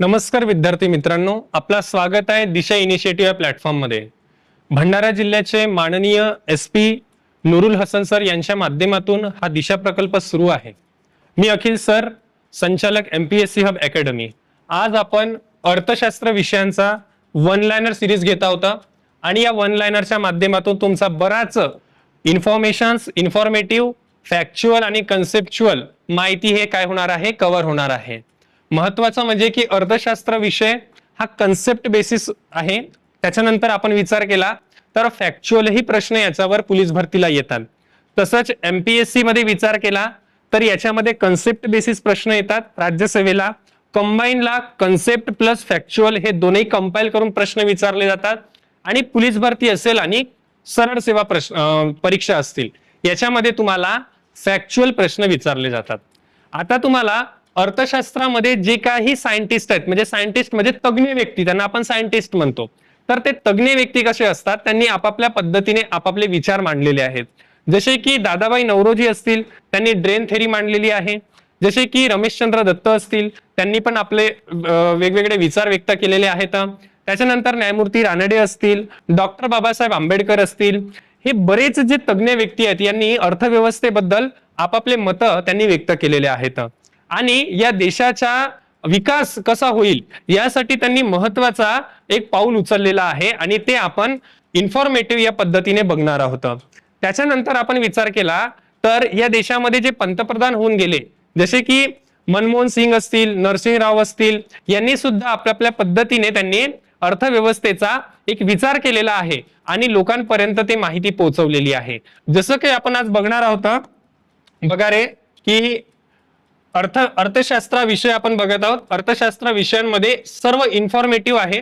नमस्कार विद्यार्थी मित्रांनो आपलं स्वागत आहे दिशा इनिशिएटिव्ह या प्लॅटफॉर्ममध्ये भंडारा जिल्ह्याचे माननीय S P Nurul Hasan sir यांच्या माध्यमातून हा दिशा प्रकल्प सुरू आहे. मी अखिल सर संचालक M P S C hub academy आज आपण अर्थशास्त्र विषयांचा वन लायनर सिरीज घेत आहोत. आणि या वन लायनरच्या माध्यमातून तुमचा बराच इन्फॉर्मेशन्स इन्फॉर्मेटिव्ह फॅक्च्युअल आणि कन्सेप्च्युअल माहिती हे काय होणार आहे? कव्हर होणार आहे. महत्वाचं म्हणजे की अर्थशास्त्र विषय हा कन्सेप्ट बेसिस आहे. त्याच्यानंतर आपण विचार केला तर फॅक्च्युअलही प्रश्न याच्यावर पोलीस भरतीला येतात. तसंच एमपीएससी मध्ये विचार केला तर याच्यामध्ये कन्सेप्ट बेसिस प्रश्न येतात राज्यसेवेला कंबाईनला कन्सेप्ट प्लस फॅक्च्युअल हे दोन्ही कंपाईल करून प्रश्न विचारले जातात. आणि पोलीस भरती असेल आणि सरळ सेवा प्रश्न परीक्षा असतील. याच्यामध्ये तुम्हाला फॅक्च्युअल प्रश्न विचारले जातात. आता तुम्हाला अर्थशास्त्रामध्ये जे काही सायंटिस्ट आहेत म्हणजे सायंटिस्ट म्हणजे तज्ज्ञ व्यक्ती त्यांना आपण सायंटिस्ट म्हणतो. तर ते तज्ज्ञ व्यक्ती कसे असतात? त्यांनी आपापल्या पद्धतीने आपापले विचार मांडलेले आहेत. जसे की दादाबाई नवरोजी असतील त्यांनी ड्रेन थेरी मांडलेली आहे. जसे की रमेशचंद्र दत्त असतील त्यांनी पण आपले वेगवेगळे विचार व्यक्त केलेले आहेत. त्याच्यानंतर न्यायमूर्ती रानडे असतील डॉक्टर बाबासाहेब आंबेडकर असतील हे बरेच जे तज्ज्ञ व्यक्ती आहेत यांनी अर्थव्यवस्थेबद्दल आपापले मतं त्यांनी व्यक्त केलेले आहेत. आणि या देशाचा विकास कसा होईल यासाठी त्यांनी महत्त्वाचा एक पाऊल उचललेला आहे आणि ते आपण इन्फॉर्मेटिव्ह या पद्धतीने बघणार आहोत. त्याच्यानंतर आपण विचार केला तर या देशामध्ये जे पंतप्रधान होऊन गेले जसे की मनमोहन सिंग असतील नरसिंह राव असतील यांनी सुद्धा आपल्या पद्धतीने त्यांनी अर्थव्यवस्थेचा एक विचार केलेला आहे आणि लोकांपर्यंत ते माहिती पोहोचवलेली आहे. जसं की आपण आज बघणार आहोत बघा रे की अर्थ अर्थशास्त्र विषय आपण बघत आहोत. अर्थशास्त्र विषयांमध्ये सर्व इन्फॉर्मेटिव्ह आहे.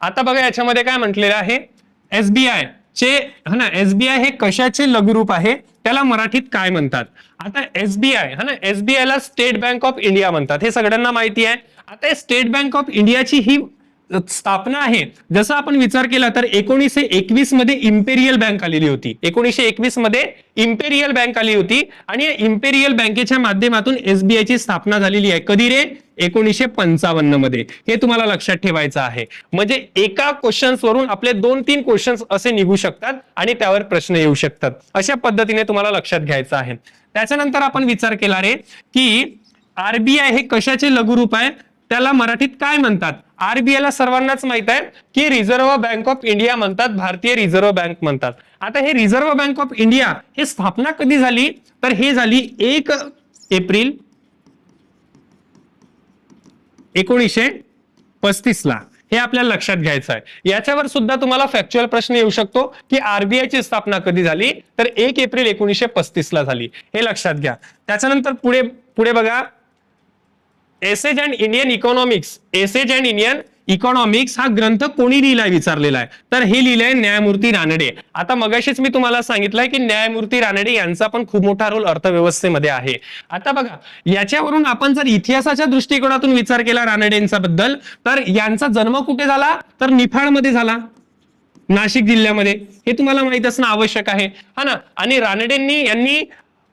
आता बघा याच्यामध्ये काय म्हटलेलं आहे? एसबीआय चे हा ना एसबीआय हे कशाचे लघुरूप आहे? त्याला मराठीत काय म्हणतात? आता एसबीआय हा ना एसबीआय ला स्टेट बँक ऑफ इंडिया म्हणतात. हे सगळ्यांना माहिती आहे. आता स्टेट बँक ऑफ इंडियाची ही स्थापना आहे. जसं आपण विचार केला तर एकोणीसशे एकवीसमध्ये इम्पेरियल बँक आलेली होती. एकोणीसशे एकवीसमध्ये इम्पेरियल बँक आली होती आणि या इम्पेरियल बँकेच्या माध्यमातून एसबीआय ची स्थापना झालेली आहे. कधी रे? एकोणीसशे पंचावन्नमध्ये. हे तुम्हाला लक्षात ठेवायचं आहे. म्हणजे एका क्वेश्चन्स वरून आपले दोन तीन क्वेश्चन्स असे निघू शकतात आणि त्यावर प्रश्न येऊ शकतात. अशा पद्धतीने तुम्हाला लक्षात घ्यायचं आहे. त्याच्यानंतर आपण विचार केला रे की आरबीआय हे कशाचे लघुरूप आहे? त्याला मराठीत काय म्हणतात? आरबीआय ला सर्वांनाच माहीत आहे की रिझर्व्ह बँक ऑफ इंडिया म्हणतात भारतीय रिझर्व्ह बँक म्हणतात. आता हे रिझर्व्ह बँक ऑफ इंडिया हे स्थापना कधी झाली? तर हे झाली एक एप्रिल एकोणीसशे पस्तीस ला. हे आपल्याला लक्षात घ्यायचं आहे. याच्यावर सुद्धा तुम्हाला फॅक्च्युअल प्रश्न येऊ शकतो की आरबीआय ची स्थापना कधी झाली? तर एक एप्रिल एकोणीसशे पस्तीस ला झाली. हे लक्षात घ्या. त्याच्यानंतर पुढे पुढे बघा. Essays and Indian economics essays and Indian economics हा ग्रंथ कोणी लिहिलाय विचारलेला आहे? तर हे लिहिलंय न्यायमूर्ती रानडे. आता मगाशीच मी तुम्हाला सांगितलंय की न्यायमूर्ती रानडे यांचा पण खूप मोठा रोल अर्थव्यवस्थेमध्ये आहे. आता बघा याच्यावरून आपण जर इतिहासाच्या दृष्टिकोनातून विचार केला रानडेंचा बद्दल तर यांचा जन्म कुठे झाला? तर निफाडमध्ये झाला. नाशिक जिल्ह्यामध्ये. हे तुम्हाला माहीत असणं आवश्यक आहे. हा ना? आणि रानडेंनी यांनी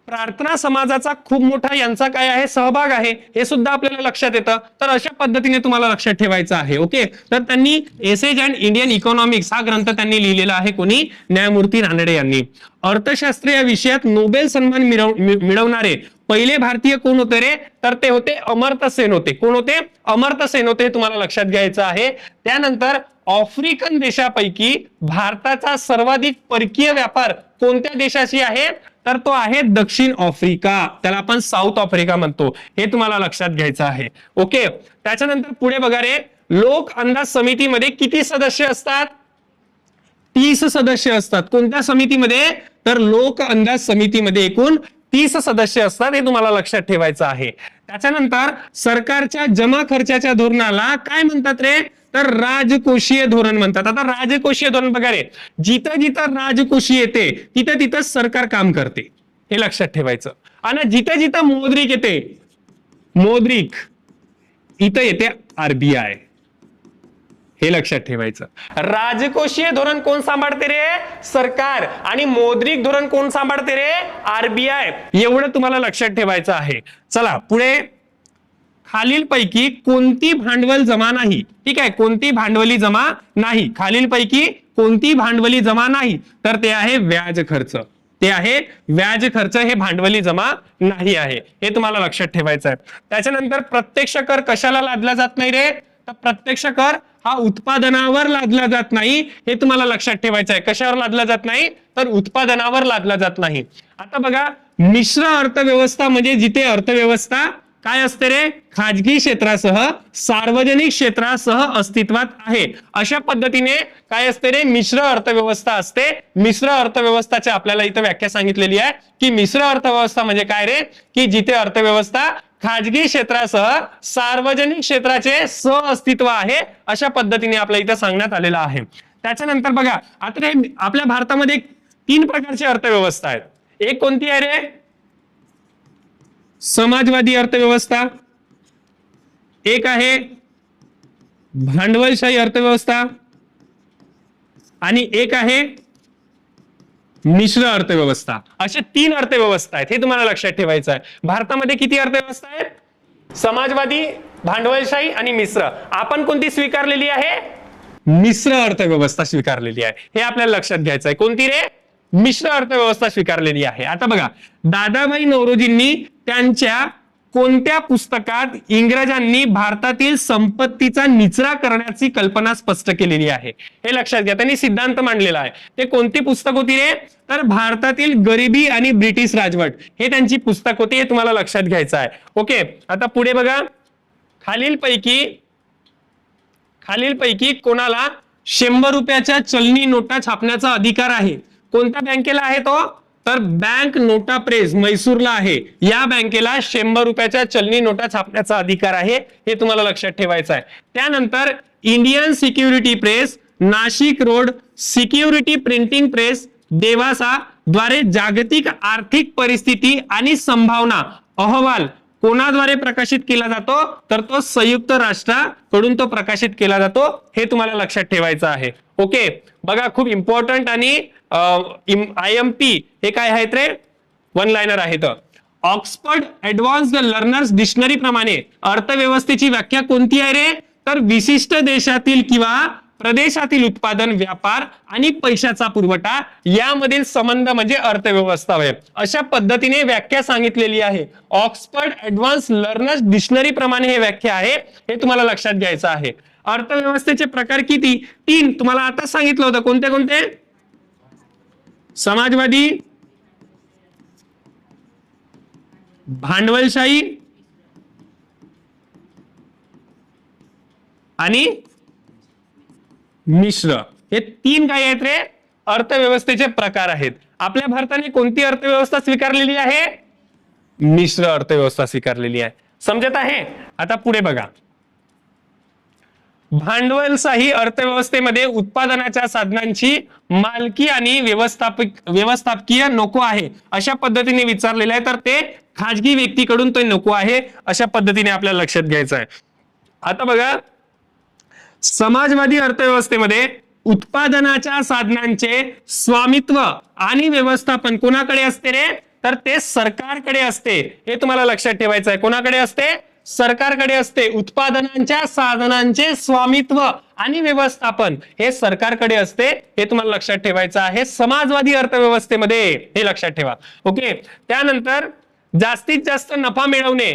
प्रार्थना समाजाचा खूप मोठा यांचा काय आहे? सहभाग आहे. हे सुद्धा आपल्याला लक्षात येतं. तर अशा पद्धतीने तुम्हाला लक्षात ठेवायचं आहे ओके? तर त्यांनी एसेज अँड इंडियन इकॉनॉमिक्स हा ग्रंथ त्यांनी लिहिलेला आहे कोणी? न्यायमूर्ती रानडे यांनी. अर्थशास्त्र या विषयात नोबेल सन्मान मिळवणारे पहिले भारतीय कोण होते रे? तर ते होते अमर्त सेन होते कोण होते? अमर्त सेन होते तुम्हाला लक्षात घ्यायचं आहे. त्यानंतर आफ्रिकन देशापैकी भारताचा सर्वाधिक परकीय व्यापार कोणत्या देशाशी आहे? तर तो आहे दक्षिण आफ्रिका. त्याला आपण साऊथ आफ्रिका म्हणतो. हे तुम्हाला लक्षात घ्यायचं आहे. ओके? त्याच्यानंतर पुढे बघा रे. लोक अंदाज समितीमध्ये किती सदस्य असतात? तीस सदस्य असतात. कोणत्या समितीमध्ये? तर लोक अंदाज समितीमध्ये एकूण तीस सदस्य असतात हे तुम्हाला लक्षात ठेवायचं आहे. त्याच्यानंतर सरकारच्या जमा खर्चाच्या धोरणाला काय म्हणतात रे? तर राजकोषीय धोरण म्हणतात. आता राजकोषीय धोरण बघा रे. जिथं जिथं राजकोषीय येते तिथं तिथं सरकार काम करते. हे लक्षात ठेवायचं. आणि जिथं जिथं मोद्रिक येते मोद्रिक इथं येते आरबीआय हे लक्षात ठेवायचं. राजकोषीय धोरण कोण सांभाळते रे? सरकार. आणि मौद्रिक धोरण कोण सांभाळते रे? आरबीआय एवढं तुम्हाला लक्षात ठेवायचं आहे. चला पुढे खालीलपैकी कोणती भांडवल जमा नाही. ठीक आहे कोणती भांडवली जमा नाही. खालीलपैकी कोणती भांडवली जमा नाही. तर ते आहे व्याज खर्च. ते आहे व्याज खर्च हे भांडवली जमा नाही आहे. हे तुम्हाला लक्षात ठेवायचं आहे. त्याच्यानंतर प्रत्यक्ष कर कशाला लादला जात नाही रे? तर प्रत्यक्ष कर हा उत्पादनावर लादला जात नाही. हे तुम्हाला लक्षात ठेवायचं आहे. कशावर लादला जात नाही? तर उत्पादनावर लादला जात नाही. आता बघा मिश्र अर्थव्यवस्था म्हणजे जिथे अर्थव्यवस्था काय असते रे? खाजगी क्षेत्रासह सार्वजनिक क्षेत्रासह अस्तित्वात आहे. अशा पद्धतीने काय असते रे? मिश्र अर्थव्यवस्था असते. मिश्र अर्थव्यवस्थाची आपल्याला इथं व्याख्या सांगितलेली आहे की मिश्र अर्थव्यवस्था म्हणजे काय रे? की जिथे अर्थव्यवस्था खाजगी क्षेत्रासह सार्वजनिक क्षेत्राचे सह अस्तित्व आहे अशा पद्धतीने आपल्या इथं सांगण्यात आलेलं आहे. त्याच्यानंतर बघा आता हे आपल्या भारतामध्ये तीन प्रकारची अर्थव्यवस्था आहेत. एक कोणती आहे रे? समाजवादी अर्थव्यवस्था. एक आहे भांडवलशाही अर्थव्यवस्था. आणि एक आहे मिश्र अर्थव्यवस्था. असे तीन अर्थव्यवस्था आहेत हे तुम्हाला लक्षात ठेवायचं आहे. भारतामध्ये किती अर्थव्यवस्था आहेत? समाजवादी भांडवलशाही आणि मिश्र. आपण कोणती स्वीकारलेली आहे? मिश्र अर्थव्यवस्था स्वीकारलेली आहे. हे आपल्याला लक्षात घ्यायचं आहे. कोणती रे? मिश्र अर्थव्यवस्था स्वीकारलेली आहे. आता बघा दादाभाई नौरोजींनी त्यांच्या कोणत्या पुस्तकात इंग्रजांनी भारतातील संपत्तीचा निचरा करण्याची कल्पना स्पष्ट केलेली आहे? हे लक्षात घ्या. त्यांनी सिद्धांत मांडलेला आहे. ते कोणती पुस्तक होती रे? तर भारतातील गरिबी आणि ब्रिटिश राजवट. हे त्यांची पुस्तक होती हे तुम्हाला लक्षात घ्यायचं आहे. ओके आता पुढे बघा. खालीलपैकी खालीलपैकी कोणाला शंभर रुपयाच्या चलनी नोटा छापण्याचा अधिकार आहे? कोणत्या बँकेला आहे तो? तर बँक नोटा प्रेस म्हैसूरला आहे. या बँकेला शंभर रुपयाच्या चलनी नोटा छापण्याचा अधिकार आहे हे तुम्हाला लक्षात ठेवायचं आहे. त्यानंतर Indian security press Nashik road security printing press देवासा द्वारे जागतिक आर्थिक परिस्थिती आणि संभावना अहवाल कोणाद्वारे प्रकाशित केला जातो? तर तो संयुक्त राष्ट्राकडून तो प्रकाशित केला जातो हे तुम्हाला लक्षात ठेवायचं आहे. ओके बघा खूप इम्पॉर्टंट आणि आय एम पी हे काय आहेत रे? वन लायनर आहेत ऑक्सफर्ड ऍडव्हान्स्ड लर्नर्स डिक्शनरी प्रमाणे अर्थव्यवस्थेची व्याख्या कोणती आहे रे? तर विशिष्ट देशातील किंवा प्रदेशातील उत्पादन व्यापार आणि पैशाचा पुरवठा यामधील संबंध म्हणजे अर्थव्यवस्था होय. अशा पद्धतीने व्याख्या सांगितलेली आहे. ऑक्सफर्ड ऍडव्हान्स लर्नर्स डिक्शनरी प्रमाणे हे व्याख्या आहे. हे तुम्हाला लक्षात घ्यायचं आहे. अर्थव्यवस्थेचे प्रकार किती? तीन. तुम्हाला आता सांगितलं होतं कोणते कोणते? समाजवादी भांडवलशाही आणि मिश्र. हे तीन काय आहेत रे? अर्थव्यवस्थेचे प्रकार आहेत. आपल्या भारताने कोणती अर्थव्यवस्था स्वीकारलेली आहे? मिश्र अर्थव्यवस्था स्वीकारलेली आहे. समजत आहे? आता पुढे बघा. भांडवलशाही अर्थव्यवस्थेमध्ये उत्पादनाच्या साधनांची मालकी आणि व्यवस्थापक व्यवस्थापकीय नको आहे अशा पद्धतीने विचारलेलं आहे. तर ते खाजगी व्यक्तीकडून तो नको आहे अशा पद्धतीने आपल्याला लक्षात घ्यायचं आहे. आता बघा समाजवादी अर्थव्यवस्थेमध्ये उत्पादनाच्या साधनांचे स्वामित्व आणि व्यवस्थापन कोणाकडे असते रे? तर ते सरकारकडे असते. हे तुम्हाला लक्षात ठेवायचं आहे. कोणाकडे असते? सरकारकडे असते. उत्पादनांच्या साधनांचे स्वामित्व आणि व्यवस्थापन हे सरकारकडे असते. हे तुम्हाला लक्षात ठेवायचं आहे. समाजवादी अर्थव्यवस्थेमध्ये हे लक्षात ठेवा. ओके? त्यानंतर जास्तीत जास्त नफा मिळवणे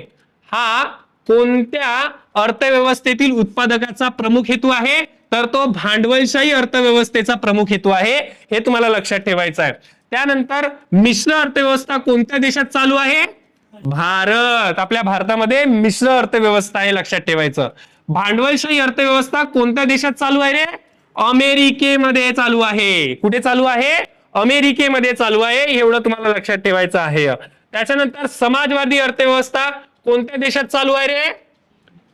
हा कोणत्या अर्थव्यवस्थेतील उत्पादकाचा प्रमुख हेतू आहे? तर तो भांडवलशाही अर्थव्यवस्थेचा प्रमुख हेतू आहे. हे तुम्हाला लक्षात ठेवायचं आहे. त्यानंतर मिश्र अर्थव्यवस्था कोणत्या देशात चालू आहे? भारत आपल्या भारतामध्ये मिश्र अर्थव्यवस्था आहे लक्षात ठेवायचं. भांडवलशाही अर्थव्यवस्था कोणत्या देशात चालू आहे रे? अमेरिकेमध्ये चालू आहे. कुठे चालू आहे? अमेरिकेमध्ये चालू आहे एवढं तुम्हाला लक्षात ठेवायचं आहे. त्याच्यानंतर समाजवादी अर्थव्यवस्था कोणत्या देशात चालू आहे रे?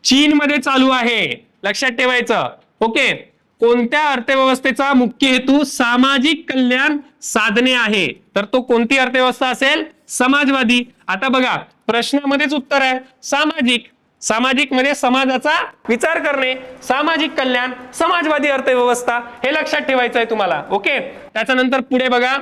चीन मध्ये चालू आहे. लक्षात ठेवायचं. ओके? कोणत्या अर्थव्यवस्थेचा मुख्य हेतू सामाजिक कल्याण साधने आहे? तर तो कोणती अर्थव्यवस्था असेल? समाजवादी. आता बघा प्रश्नामध्येच उत्तर आहे. सामाजिक. सामाजिकमध्ये समाजाचा विचार करणे. सामाजिक कल्याण समाजवादी अर्थव्यवस्था हे लक्षात ठेवायचं आहे तुम्हाला. ओके? त्याच्यानंतर पुढे बघा.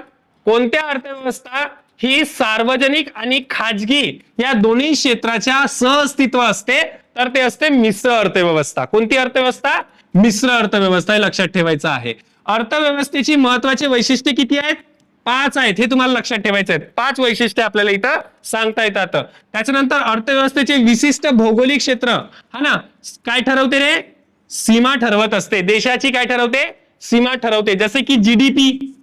कोणत्या अर्थव्यवस्था ही सार्वजनिक आणि खाजगी या दोन्ही क्षेत्राच्या सहअस्तित्व असते? तर ते असते मिश्र अर्थव्यवस्था. कोणती अर्थव्यवस्था? मिश्र अर्थव्यवस्था हे लक्षात ठेवायचं आहे. अर्थव्यवस्थेची महत्वाची वैशिष्ट्ये किती आहेत? पाच आहेत. हे तुम्हाला लक्षात ठेवायचे आहेत. पाच वैशिष्ट्ये आपल्याला इथं सांगता येतात. त्याच्यानंतर अर्थव्यवस्थेचे विशिष्ट भौगोलिक क्षेत्र. हा ना? काय ठरवते रे? सीमा ठरवत असते. देशाची काय ठरवते? सीमा ठरवते. जसे की जीडीपी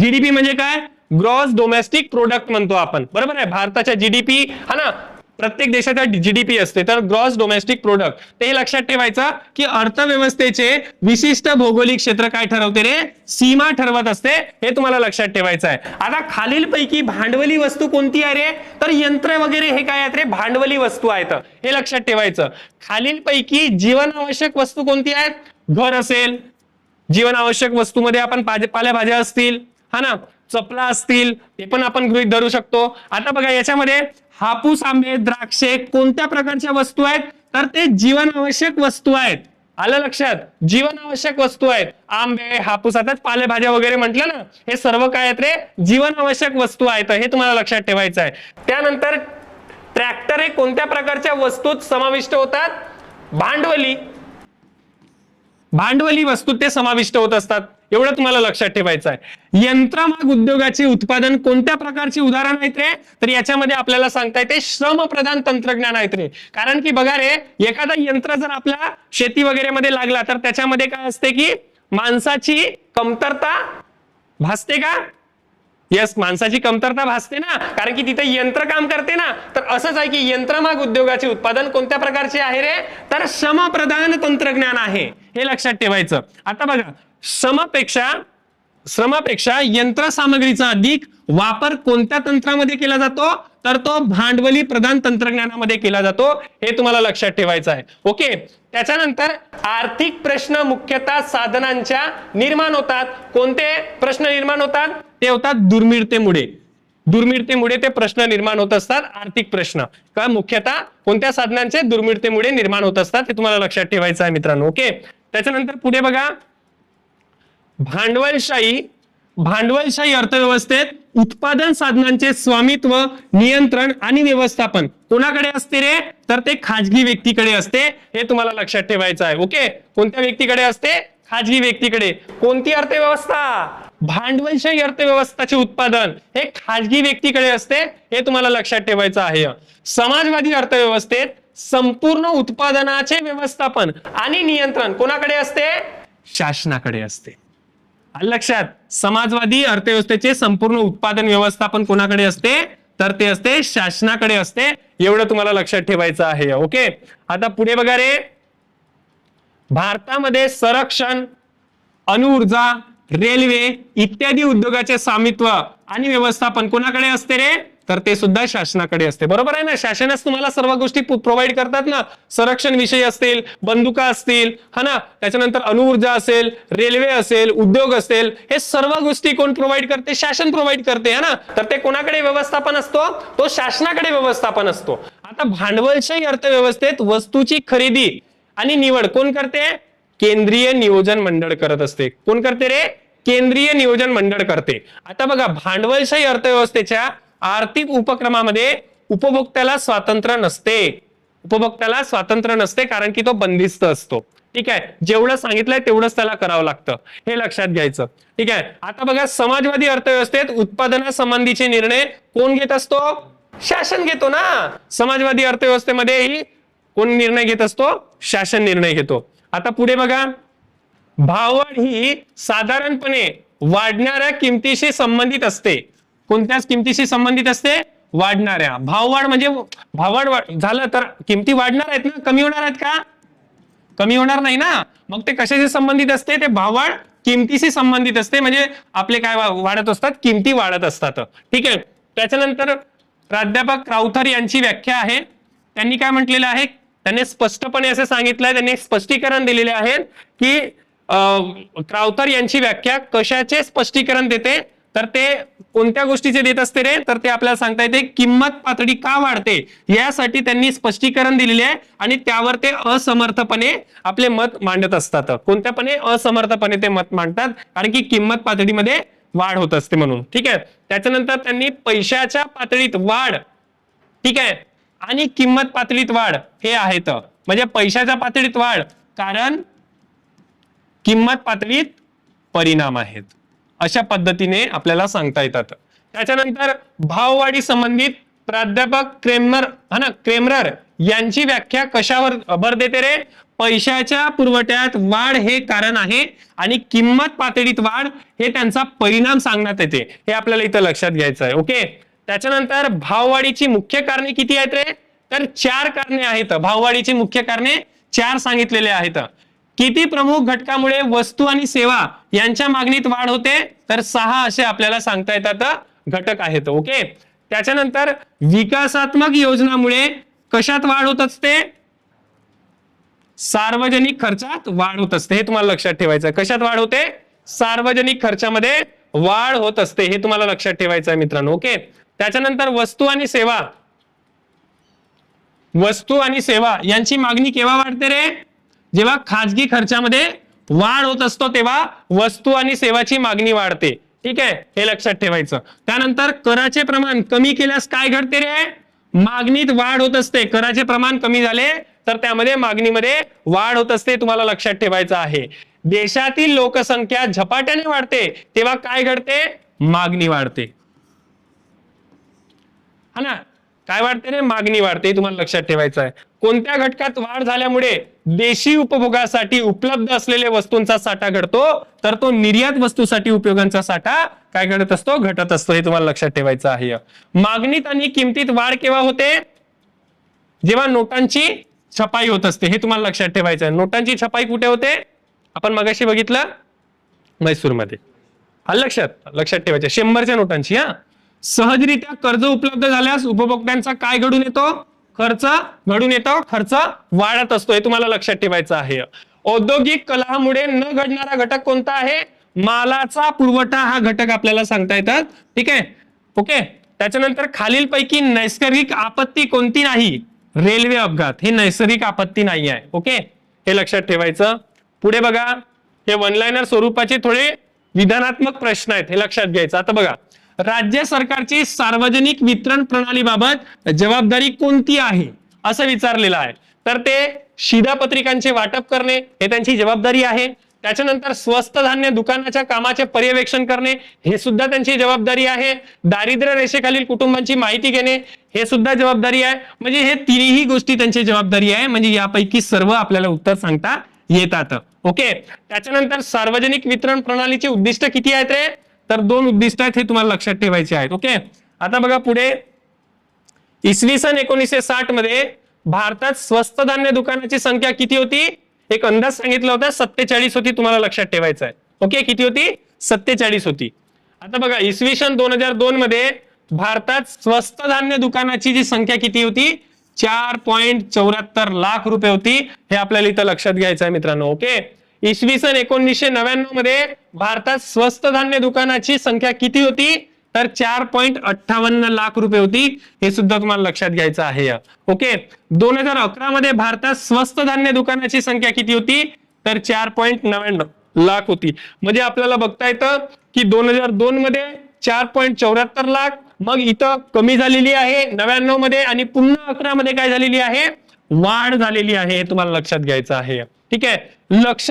जीडीपी म्हणजे काय? ग्रॉस डोमेस्टिक प्रोडक्ट म्हणतो आपण. बरोबर आहे? भारताच्या जीडीपी हा ना? प्रत्येक देशाचा जीडीपी असते. तर ग्रॉस डोमेस्टिक प्रोडक्ट ते हे लक्षात ठेवायचं की अर्थव्यवस्थेचे विशिष्ट भौगोलिक क्षेत्र काय ठरवते रे? सीमा ठरवत असते. हे तुम्हाला लक्षात ठेवायचं आहे. आता खालीलपैकी भांडवली वस्तू कोणती आहे रे? तर यंत्र वगैरे हे काय आहेत रे? भांडवली वस्तू आहेत. हे लक्षात ठेवायचं. खालीलपैकी जीवनावश्यक वस्तू कोणती आहेत? घर असेल. जीवन आवश्यक वस्तूमध्ये आपण पालेभाज्या असतील. हा ना? चपला असतील. ते पण आपण गृहित धरू शकतो. आता बघा याच्यामध्ये हापूस आंबे द्राक्षे कोणत्या प्रकारच्या वस्तू आहेत? तर ते जीवन आवश्यक वस्तू आहेत. आलं लक्षात? जीवन आवश्यक वस्तू आहेत. आंबे हापूस आता पालेभाज्या वगैरे म्हटलं ना हे सर्व काय आहेत रे? जीवन आवश्यक वस्तू आहेत. हे तुम्हाला लक्षात ठेवायचं आहे. त्यानंतर ट्रॅक्टर हे कोणत्या प्रकारच्या वस्तूत समाविष्ट होतात? भांडवली. भांडवली वस्तू ते समाविष्ट होत असतात. एवढं तुम्हाला लक्षात ठेवायचं आहे. यंत्रमाग उद्योगाचे उत्पादन कोणत्या प्रकारची उदाहरण आहेत रे? तर याच्यामध्ये आपल्याला सांगता येते श्रमप्रधान तंत्रज्ञान आहेत रे. कारण की बघा रे एखादा यंत्र जर आपल्या शेती वगैरे मध्ये लागला तर त्याच्यामध्ये काय असते की माणसाची कमतरता भासते का? यस माणसाची कमतरता भासते ना. कारण की तिथे यंत्र काम करते ना. तर असंच आहे की यंत्रमाग उद्योगाचे उत्पादन कोणत्या प्रकारचे आहे रे? तर श्रमप्रधान तंत्रज्ञान आहे. हे लक्षात ठेवायचं. आता बघा श्रमापेक्षा श्रमापेक्षा यंत्रसामग्रीचा अधिक वापर कोणत्या तंत्रामध्ये केला जातो? तर तो भांडवली प्रधान तंत्रज्ञानामध्ये केला जातो. हे तुम्हाला लक्षात ठेवायचं आहे. ओके? त्याच्यानंतर आर्थिक प्रश्न मुख्यतः साधनांच्या निर्माण होतात. कोणते प्रश्न निर्माण होतात? ते होतात दुर्मिळतेमुळे. दुर्मिळतेमुळे ते प्रश्न निर्माण होत असतात आर्थिक प्रश्न. का? मुख्यतः कोणत्या साधनांचे दुर्मिळतेमुळे निर्माण होत असतात? हे तुम्हाला लक्षात ठेवायचं आहे मित्रांनो. ओके? त्याच्यानंतर पुढे बघा. भांडवलशाही भांडवलशाही अर्थव्यवस्थेत उत्पादन साधनांचे स्वामित्व नियंत्रण आणि व्यवस्थापन कोणाकडे असते रे? तर ते खाजगी व्यक्तीकडे असते. हे तुम्हाला लक्षात ठेवायचं आहे ओके? कोणत्या व्यक्तीकडे असते? खाजगी व्यक्तीकडे. कोणती अर्थव्यवस्था? भांडवलशाही अर्थव्यवस्थाचे उत्पादन. हे खाजगी व्यक्तीकडे असते हे तुम्हाला लक्षात ठेवायचं आहे. समाजवादी अर्थव्यवस्थेत संपूर्ण उत्पादनाचे व्यवस्थापन आणि नियंत्रण कोणाकडे असते? शासनाकडे असते. लक्षात समाजवादी अर्थव्यवस्थेचे संपूर्ण उत्पादन व्यवस्थापन कोणाकडे असते? तर ते असते शासनाकडे असते. एवढं तुम्हाला लक्षात ठेवायचं आहे. ओके? आता पुढे बघा रे. भारतामध्ये संरक्षण अणुऊर्जा रेल्वे इत्यादी उद्योगाचे स्वामित्व आणि व्यवस्थापन कोणाकडे असते रे? तर ते सुद्धा शासनाकडे असते. बरोबर आहे ना? शासनच तुम्हाला सर्व गोष्टी प्रोव्हाइड करतात ना? संरक्षण विषय असतील बंदुका असतील हा ना? त्याच्यानंतर अणुऊर्जा असेल रेल्वे असेल उद्योग असेल हे सर्व गोष्टी कोण प्रोव्हाइड करते? शासन प्रोव्हाइड करते है ना? तर ते कोणाकडे व्यवस्थापन असतो? तो शासनाकडे व्यवस्थापन असतो. आता भांडवलशाही अर्थव्यवस्थेत वस्तूची खरेदी आणि निवड कोण करते? केंद्रीय नियोजन मंडळ करत असते. कोण करते रे? केंद्रीय नियोजन मंडळ करते. आता बघा भांडवलशाही अर्थव्यवस्थेच्या आर्थिक उपक्रमामध्ये उपभोक्त्याला स्वातंत्र्य नसते. उपभोक्त्याला स्वातंत्र्य नसते कारण की तो बंदिस्त असतो. ठीक आहे? जेवढं सांगितलंय तेवढंच त्याला करावं लागतं. हे लक्षात घ्यायचं. ठीक आहे? आता बघा समाजवादी अर्थव्यवस्थेत उत्पादनासंबंधीचे निर्णय कोण घेत असतो? शासन घेतो ना. समाजवादी अर्थव्यवस्थेमध्येही कोण निर्णय घेत असतो? शासन निर्णय घेतो. आता पुढे बघा. भाववाढ ही साधारणपणे वाढणाऱ्या किमतीशी संबंधित असते. कोणत्याच किमतीशी संबंधित असते? वाढणाऱ्या. भाववाढ म्हणजे भाववाढ वा- झालं तर किमती वाढणार आहेत ना? कमी होणार आहेत का? कमी होणार नाही ना? मग ते कशाशी संबंधित असते? ते भाववाढ किमतीशी संबंधित असते. म्हणजे आपले काय वा- वाढत असतात? किमती वाढत असतात. ठीक आहे. त्याच्यानंतर प्राध्यापक राऊथर यांची व्याख्या आहे. त्यांनी काय म्हटलेलं आहे? त्यांनी स्पष्टपणे असे सांगितलंय. त्यांनी स्पष्टीकरण दिलेले आहे की क्रावतर यांची व्याख्या कशाचे स्पष्टीकरण देते? तर ते कोणत्या गोष्टीचे देत असते रे? तर ते आपल्याला सांगता येते किंमत पातळी का वाढते? यासाठी त्यांनी स्पष्टीकरण दिलेले आहे आणि त्यावर ते असमर्थपणे आपले मत मांडत असतात. कोणत्यापणे? असमर्थपणे ते मत मांडतात. कारण की किंमत पातळीमध्ये वाढ होत असते म्हणून. ठीक आहे? त्याच्यानंतर त्यांनी पैशाच्या पातळीत वाढ. ठीक आहे? आणि किंमत पातळीत वाढ हे आहेत. म्हणजे पैशाच्या पातळीत वाढ. कारण किंमत पातळीत परिणाम आहेत. अशा पद्धतीने आपल्याला सांगता येतात. त्याच्यानंतर भाववाढी संबंधित प्राध्यापक क्रेमर हा ना क्रेमरर यांची व्याख्या कशावर भर देते रे? पैशाच्या पुरवठ्यात वाढ हे कारण आहे आणि किंमत पातळीत वाढ हे त्यांचा परिणाम सांगण्यात येते. हे आपल्याला इथं लक्षात घ्यायचं आहे ओके? त्याच्यानंतर भाववाढीची मुख्य कारणे किती आहेत रे? तर चार कारणे आहेत. भाववाढीची मुख्य कारणे चार सांगितलेले आहेत. किती प्रमुख घटकामुळे वस्तू आणि सेवा यांच्या मागणीत वाढ होते? तर सहा असे आपल्याला सांगता येतात घटक आहेत ओके? त्याच्यानंतर विकासात्मक योजनामुळे कशात वाढ होत असते? सार्वजनिक खर्चात वाढ होत असते. हे तुम्हाला लक्षात ठेवायचं कशात वाढ होते? सार्वजनिक खर्चामध्ये वाढ होत असते. हे तुम्हाला लक्षात ठेवायचं आहे मित्रांनो ओके? त्याच्यानंतर वस्तू आणि सेवा. वस्तू आणि सेवा यांची मागणी केव्हा वाढते रे? जेव्हा खाजगी खर्चामध्ये वाढ होत असतो तेव्हा वस्तू आणि सेवाची मागणी वाढते. ठीक आहे? हे लक्षात ठेवायचं. त्यानंतर कराचे प्रमाण कमी केल्यास काय घडते रे? मागणीत वाढ होत असते. कराचे प्रमाण कमी झाले तर त्यामध्ये मागणीमध्ये वाढ होत असते तुम्हाला लक्षात ठेवायचं आहे. देशातील लोकसंख्या झपाट्याने वाढते तेव्हा काय घडते? मागणी वाढते. हा ना? काय वाढते रे? मागणी वाढते हे तुम्हाला लक्षात ठेवायचं आहे. कोणत्या घटकात वाढ झाल्यामुळे देशी उपभोगासाठी उपलब्ध असलेल्या वस्तूंचा साठा घडतो? तर तो निर्यात वस्तूसाठी उपयोगांचा साठा काय घडत असतो? घटत असतो हे तुम्हाला लक्षात ठेवायचं आहे. मागणीत आणि किमतीत वाढ केव्हा होते? जेव्हा नोटांची छपाई होत असते हे तुम्हाला लक्षात ठेवायचं आहे. नोटांची छपाई कुठे होते? आपण मगाशी बघितलं? म्हैसूरमध्ये हा लक्षात लक्षात ठेवायचं शंभरच्या नोटांची हा. सहजरित्या कर्ज उपलब्ध झाल्यास उपभोक्त्यांचा काय घडून येतो? खर्च घडून येतो. खर्च वाढत असतो. हे तुम्हाला लक्षात ठेवायचं आहे. औद्योगिक कलहामुळे न घडणारा घटक कोणता आहे? मालाचा पुरवठा हा घटक आपल्याला सांगता येतात. ठीक आहे? ओके? त्याच्यानंतर खालीलपैकी नैसर्गिक आपत्ती कोणती नाही? रेल्वे अपघात. हे नैसर्गिक आपत्ती नाही आहे. ओके? हे लक्षात ठेवायचं. पुढे बघा. हे वनलायनर स्वरूपाचे थोडे विधानात्मक प्रश्न आहेत. हे लक्षात घ्यायचं. आता बघा. राज्य सरकारची सार्वजनिक वितरण प्रणालीबाबत जबाबदारी कोणती आहे? असं विचारलेलं आहे. तर ते शिधापत्रिकांचे वाटप करणे हे त्यांची जबाबदारी आहे. त्याच्यानंतर स्वस्त धान्य दुकानाच्या कामाचे पर्यवेक्षण करणे हे सुद्धा त्यांची जबाबदारी आहे. दारिद्र्य रेषेखालील कुटुंबांची माहिती घेणे हे सुद्धा जबाबदारी आहे. म्हणजे हे तिन्ही गोष्टी त्यांची जबाबदारी आहे. म्हणजे यापैकी सर्व आपल्याला उत्तर सांगता येतात. ओके? त्याच्यानंतर सार्वजनिक वितरण प्रणालीचे उद्दिष्ट किती आहेत रे? तर दोन उद्दिष्ट आहेत हे तुम्हाला लक्षात ठेवायचे आहेत ओके? आता बघा पुढे. इसवी सन एकोणीसशे साठमध्ये भारतात स्वस्त धान्य दुकानाची संख्या किती होती? एक अंदाज सांगितला होता सत्तेचाळीस होती तुम्हाला लक्षात ठेवायचं आहे. ओके किती होती? सत्तेचाळीस होती. आता बघा इसवी सन दोन हजार दोन मध्ये भारतात स्वस्त धान्य दुकानाची जी संख्या किती होती? चार पॉईंट चौऱ्याहत्तर लाख रुपये होती हे आपल्याला इथं लक्षात घ्यायचं आहे मित्रांनो ओके? इसवी सन एकोणीसशे नव्याण्णवमध्ये भारतात स्वस्त धान्य दुकानाची संख्या किती होती? तर चार पॉईंट अठ्ठावन्न लाख रुपये होती. हे सुद्धा तुम्हाला लक्षात घ्यायचं आहे. ओके? दोन हजार अकरा मध्ये भारतात स्वस्त धान्य दुकानाची संख्या किती होती? तर चार पॉईंट नव्याण्णव लाख होती. म्हणजे आपल्याला बघता येतं की दोन हजार दोन मध्ये चार पॉईंट चौऱ्याहत्तर लाख मग इथं कमी झालेली आहे नव्याण्णवमध्ये आणि पुन्हा अकरा मध्ये काय झालेली आहे? वाढ झालेली आहे हे तुम्हाला लक्षात घ्यायचं आहे. ठीक आहे. लक्ष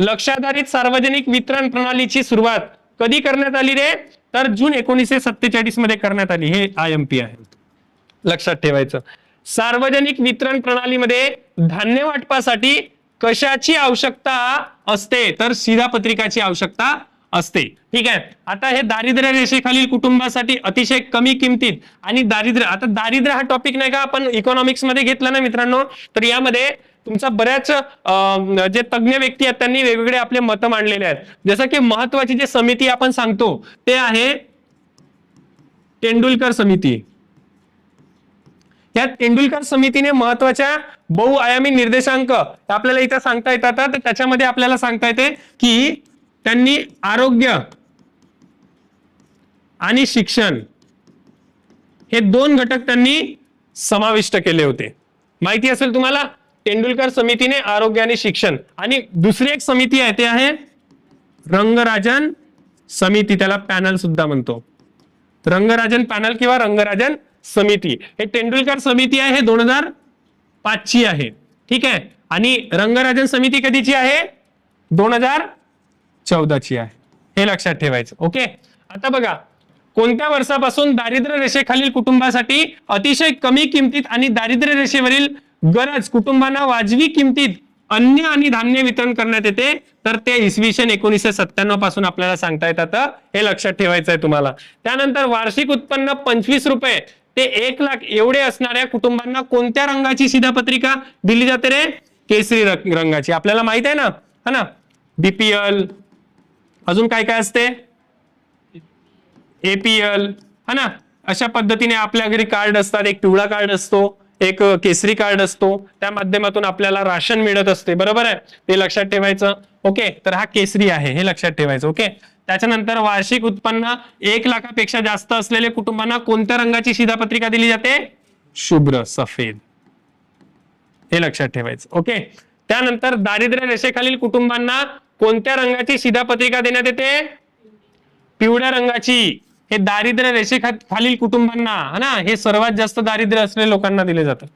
लक्षाधारित सार्वजनिक वितरण प्रणालीची सुरुवात कधी करण्यात आली रे? तर जून एकोणीसशे सत्तेचाळीसमध्ये करण्यात आली. हे आय एम पी आहे. लक्षात ठेवायचं. सार्वजनिक वितरण प्रणालीमध्ये धान्य वाटपासाठी कशाची आवश्यकता असते? तर शिधापत्रिकाची आवश्यकता असते. ठीक आहे. आता हे दारिद्र्य रेषेखालील कुटुंबासाठी अतिशय कमी किमतीत आणि दारिद्र्य आता दारिद्र्य हा टॉपिक नाही का आपण इकॉनॉमिक्समध्ये घेतला ना मित्रांनो? तर यामध्ये तुमचा बऱ्याच अं, जे तज्ज्ञ व्यक्ती आहेत त्यांनी वेगवेगळे आपले मत मांडलेले आहेत. जसं की महत्वाची जे समिती आपण सांगतो ते आहे तेंडुलकर समिती. या तेंडुलकर समितीने महत्त्वाच्या बहुआयामी निर्देशांक आपल्याला इथं सांगता येतात. तर त्याच्यामध्ये आपल्याला सांगता येते की त्यांनी आरोग्य आणि शिक्षण हे दोन घटक त्यांनी समाविष्ट केले होते. माहिती असेल तुम्हाला? तेंडुलकर समितीने आरोग्य आणि शिक्षण आणि दुसरी एक समिती आहे ते आहे रंगराजन समिती. त्याला पॅनल सुद्धा म्हणतो. रंगराजन पॅनल किंवा रंगराजन समिती. हे तेंडुलकर समिती आहे हे दोन हजार पाचची आहे. ठीक आहे? आणि रंगराजन समिती कधीची आहे? दोन हजार चौदाची आहे. हे लक्षात ठेवायचं. ओके? आता बघा कोणत्या वर्षापासून दारिद्र्य रेषेखालील कुटुंबासाठी अतिशय कमी किमतीत आणि दारिद्र्य रेषेवरील गरज. कुटुंबांना वाजवी किमतीत अन्न आणि धान्य वितरण करण्यात येते. तर ते इसवी सन एकोणीसशे सत्त्याण्णवपासून आपल्याला सांगता येतात. हे लक्षात ठेवायचं आहे तुम्हाला. त्यानंतर वार्षिक उत्पन्न पंचवीस रुपये. ते एक लाख एवढे असणाऱ्या कुटुंबांना कोणत्या रंगाची शिधापत्रिका दिली जाते रे? केसरी रंगाची. आपल्याला माहीत आहे ना? हा ना? बीपीएल अजून काय काय असते? एपीएल हा ना? अशा पद्धतीने आपल्या घरी कार्ड असतात. एक पिवळा कार्ड असतो. एक केसरी कार्ड असतो. त्या माध्यमातून आपल्याला राशन मिळत असते. बरोबर आहे? ते लक्षात ठेवायचं. ओके? तर हा केसरी आहे. हे लक्षात ठेवायचं. ओके? त्याच्यानंतर वार्षिक उत्पन्न एक लाखापेक्षा जास्त असलेल्या कुटुंबांना कोणत्या रंगाची शिधापत्रिका दिली जाते? शुभ्र सफेद. हे लक्षात ठेवायचं. ओके? त्यानंतर दारिद्र्य रेषेखालील कुटुंबांना कोणत्या रंगाची शिधापत्रिका देण्यात येते? पिवळ्या रंगाची. हे दारिद्र्य रेषेखा खालील कुटुंबांना ना? हे सर्वात जास्त दारिद्र्य असलेल्या लोकांना दिले जातं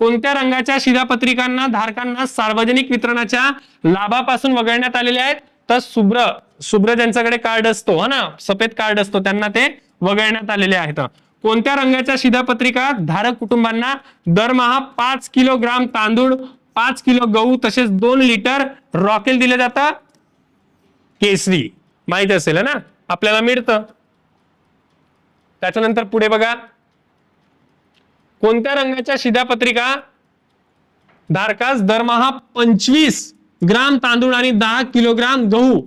कोणत्या रंगाच्या शिधापत्रिकांना धारकांना सार्वजनिक वितरणाच्या लाभापासून वगळण्यात आलेले आहेत? तर शुभ्र शुभ्र ज्यांच्याकडे कार्ड असतो हा ना? सफेद कार्ड असतो त्यांना ते वगळण्यात आलेले आहेत. कोणत्या रंगाच्या शिधापत्रिका धारक कुटुंबांना दरमहा पाच किलोग्राम तांदूळ पाच किलो गहू तसेच दोन लिटर रॉकेल दिले जातं केसरी. माहीत असेल ना? आपल्याला मिळतं. त्याच्यानंतर पुढे बघा. कोणत्या रंगाच्या शिधापत्रिका? धारकास दरमहा पंचवीस ग्राम तांदूळ आणि दहा किलोग्राम गहू.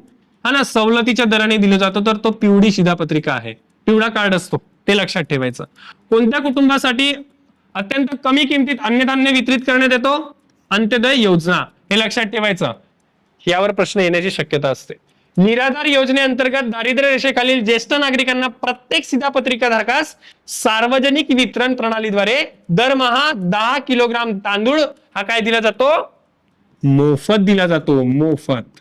हा ना सवलतीच्या दराने दिलं जातो तर तो पिवळी शिधापत्रिका आहे. पिवळा कार्ड असतो ते लक्षात ठेवायचं. कोणत्या कुटुंबासाठी अत्यंत कमी किमतीत अन्नधान्य वितरित करण्यात येतो? अंत्योदय योजना हे लक्षात ठेवायचं. यावर प्रश्न येण्याची शक्यता असते. निराधार योजनेअंतर्गत दारिद्र्य रेषेखालील ज्येष्ठ नागरिकांना प्रत्येक शिधापत्रिका धारकास सार्वजनिक वितरण प्रणालीद्वारे दरमहा दहा किलोग्राम तांदूळ हा काय दिला जातो? मोफत दिला जातो मोफत.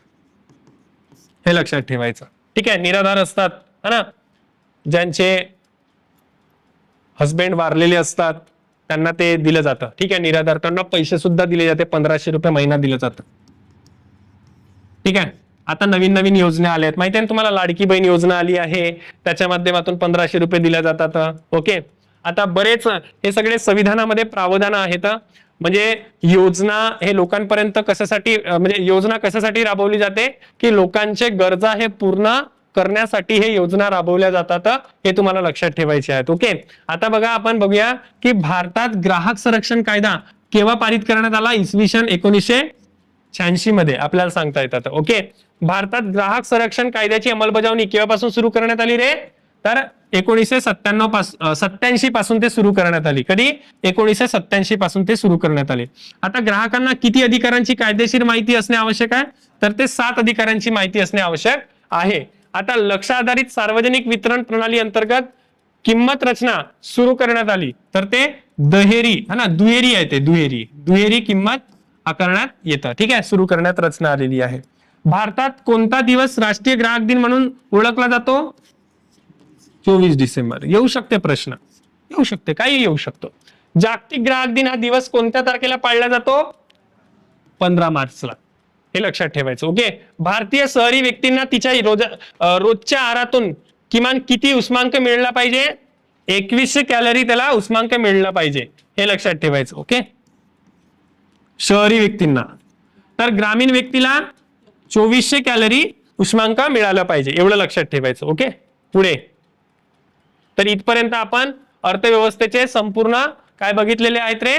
हे लक्षात ठेवायचं. ठीक आहे निराधार असतात है ना? ज्यांचे हस्बंड वारलेले असतात त्यांना ते दिलं जातं. ठीक आहे निराधार त्यांना पैसे सुद्धा दिले जाते पंधराशे रुपये महिना दिलं जातं. ठीक आहे? आता नवीन नवीन योजना आल्या आहेत. माहिती आहे ना तुम्हाला? लाडकी बहीण योजना आली आहे. त्याच्या माध्यमातून पंधराशे रुपये दिल्या जातात. ओके? आता बरेच हे सगळे संविधानामध्ये प्रावधान आहेत. म्हणजे योजना हे लोकांपर्यंत कशासाठी म्हणजे योजना कशासाठी राबवली जाते? की लोकांचे गरजा हे पूर्ण करण्यासाठी हे योजना राबवल्या जातात. हे तुम्हाला लक्षात ठेवायचे आहेत. ओके? आता बघा आपण बघूया की भारतात ग्राहक संरक्षण कायदा केव्हा पारित करण्यात आला? इसवी सन एकोणीसशे शहाऐंशी मध्ये. आपल्याला सांगता येतात. ओके भारतात ग्राहक संरक्षण कायद्याची अंमलबजावणी केव्हापासून सुरू करण्यात आली रे? तर एकोणीसशे सत्त्याण्णव पास सत्याऐंशी पासून ते सुरू करण्यात आली. कधी? एकोणीसशे सत्याऐंशी पासून ते सुरू करण्यात आले. आता ग्राहकांना किती अधिकारांची कायदेशीर माहिती असणे आवश्यक आहे? तर ते सात अधिकारांची माहिती असणे आवश्यक आहे. आता लक्ष आधारित सार्वजनिक वितरण प्रणाली अंतर्गत किंमत रचना सुरू करण्यात आली. तर ते दहेरी हा ना? दुहेरी आहे ते दुहेरी. दुहेरी किंमत आकारण्यात येतं. ठीक आहे सुरू करण्यात रचना आलेली आहे. भारतात कोणता दिवस राष्ट्रीय ग्राहक दिन म्हणून ओळखला जातो? चोवीस डिसेंबर. येऊ शकते प्रश्न. येऊ शकते काही येऊ शकतो. जागतिक ग्राहक दिन हा दिवस कोणत्या तारखेला पाळला जातो? पंधरा मार्चला. हे लक्षात ठेवायचं. ओके? भारतीय शहरी व्यक्तींना तिच्या रोज रोजच्या आहारातून किमान किती उष्मांक मिळला पाहिजे? एकवीसशे कॅलरी त्याला उष्मांक मिळला पाहिजे. हे लक्षात ठेवायचं. ओके? शहरी व्यक्तींना. तर ग्रामीण व्यक्तीला चोवीसशे कॅलरी उष्मांक मिळाला पाहिजे एवढं लक्षात ठेवायचं ओके? पुढे. तर इथपर्यंत आपण अर्थव्यवस्थेचे संपूर्ण काय बघितलेले आहेत रे?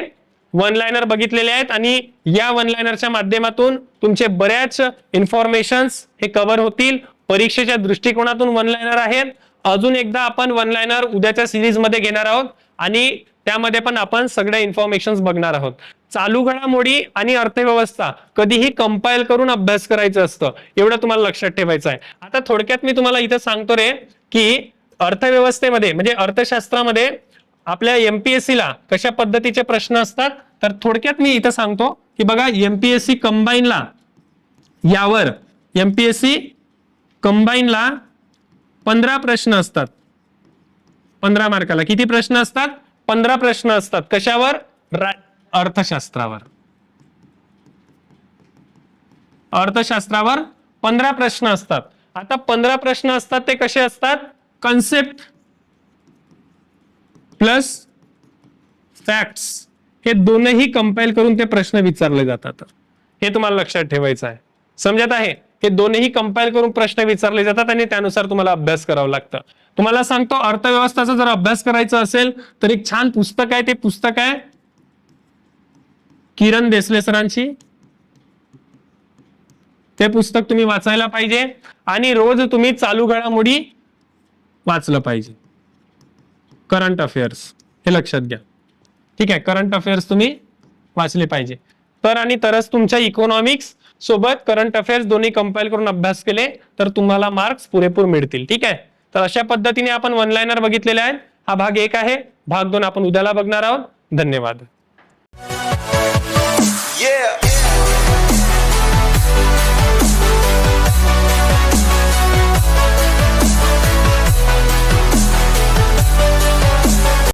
वन लायनर बघितलेले आहेत आणि या वन लायनरच्या माध्यमातून तुमचे बऱ्याच इन्फॉर्मेशन्स हे कव्हर होतील. परीक्षेच्या दृष्टिकोनातून वन लायनर आहेत. अजून एकदा आपण वन लायनर उद्याच्या सिरीजमध्ये घेणार आहोत आणि त्यामध्ये पण आपण सगळ्या इन्फॉर्मेशन बघणार आहोत. चालू घडामोडी आणि अर्थव्यवस्था कधीही कंपाईल करून अभ्यास करायचं असतं एवढं तुम्हाला लक्षात ठेवायचं आहे. आता थोडक्यात मी तुम्हाला इथं सांगतो रे की अर्थव्यवस्थेमध्ये म्हणजे अर्थशास्त्रामध्ये आपल्या एमपीएससी ला कशा पद्धतीचे प्रश्न असतात तर थोडक्यात मी इथं सांगतो की बघा एमपीएससी कंबाईनला यावर एमपीएससी कंबाईनला पंधरा प्रश्न असतात. पंधरा मार्काला. किती प्रश्न असतात? पंधरा प्रश्न असतात. कशावर? अर्थशास्त्रावर. अर्थशास्त्रावर पंधरा प्रश्न असतात. आता पंधरा प्रश्न असतात ते कसे असतात? कन्सेप्ट प्लस फॅक्ट्स हे दोनही कंपाईल करून ते प्रश्न विचारले जातात. हे तुम्हाला लक्षात ठेवायचं आहे. समजत आहे? हे दोनही कंपाईल करून प्रश्न विचारले जातात आणि त्यानुसार तुम्हाला अभ्यास करावा लागतं. तुम्हाला सांगतो अर्थव्यवस्थाचा जर अभ्यास करायचा असेल तर एक छान पुस्तक आहे ते पुस्तक आहे किरण देसले सरांची. ते पुस्तक तुम्ही वाचायला पाहिजे आणि रोज तुम्ही चालू घडामोडी वाचलं पाहिजे. करंट अफेअर्स हे लक्षात घ्या. ठीक आहे करंट अफेअर्स तुम्ही वाचले पाहिजे. तर आणि तरच तुमच्या इकॉनॉमिक्स सोबत करंट अफेअर्स दोन्ही कंपाईल करून अभ्यास केले तर तुम्हाला मार्क्स पुरेपूर मिळतील. ठीक आहे? तर अशा पद्धतीने आपण वन लाईनर बघितलेले आहेत. हा भाग एक आहे. भाग दोन आपण उद्याला बघणार आहोत. धन्यवाद. Yeah.